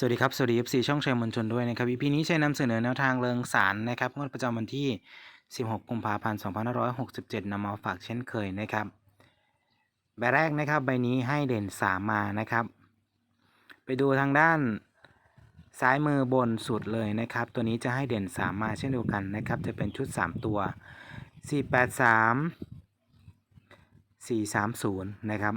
สวัสดีครับ สวัสดี FC ช่องชัยมวลชนด้วยนะครับ EP นี้ชัยนำเสนอแนวทางเริงสารนะครับงวดประจำวันที่ 16 กุมภาพันธ์ 2567นำมาฝากเช่นเคยนะครับ ใบแรกนะครับใบนี้ให้เด่น 3 มานะครับ ไปดูทางด้านซ้ายมือบนสุดเลยนะครับ ตัวนี้จะให้เด่น 3 มาเช่นเดียวกันนะครับ จะเป็นชุด 3 ตัว 483 430 นะครับ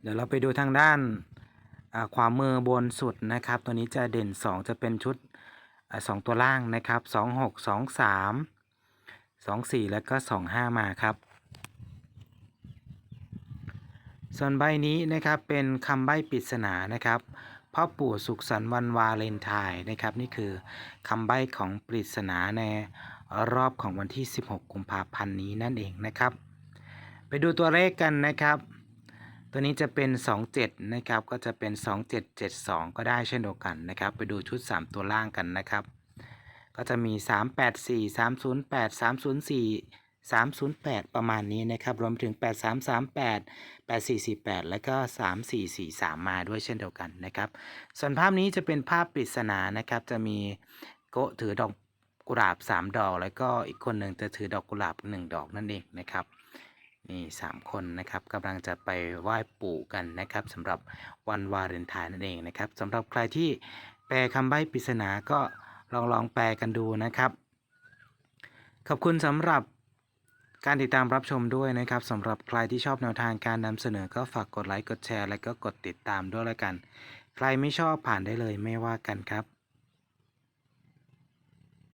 เดี๋ยวเราไปดูทางด้าน อ่าขวามมือบนสุดนะครับ ตัวนี้จะเด่น 2 จะเป็นชุดอ่าสองตัวล่างนะครับ 26 23 24 แล้วก็ 25 มาครับ ส่วนใบนี้นะครับเป็นคำใบ้ปริศนานะครับพ่อปู่สุขสันต์วันวาเลนไทน์นะครับ นี่คือคำใบ้ของปริศนาในรอบของวันที่ 16 กุมภาพันธ์นี้นั่นเองนะครับ ไปดูตัวเลขกันนะครับ ตัวนี้จะเป็น 27 นะครับ ก็จะเป็น 2772 ก็ได้เช่นเดียวกันนะครับ ไปดูชุด 3 ตัวล่างกันนะครับ ก็จะมี 384 308 304 308 ประมาณนี้นะครับ รวมถึง 8338 8448 แล้วก็ 3443 มาด้วยเช่นเดียวกันนะครับ ส่วนภาพนี้จะเป็นภาพปริศนานะครับ จะมีโกถือดอกกุหลาบ 3 ดอก แล้วก็อีกคนหนึ่งจะถือดอกกุหลาบ 1 ดอกนั่นเองนะครับ นี่สามคนนะครับกำลังจะไปไหว้ปู่กันนะครับสำหรับวันวาเลนไทน์นั่นเองนะครับสำหรับใครที่แปลคำใบ้ปริศนาก็ลองลองแปลกันดูนะครับ ขอบคุณสำหรับการติดตามรับชมด้วยนะครับสำหรับใครที่ชอบแนวทางการนำเสนอก็ฝากกดไลค์กดแชร์ และก็กดติดตามด้วยละกัน ใครไม่ชอบผ่านได้เลยไม่ว่ากันครับ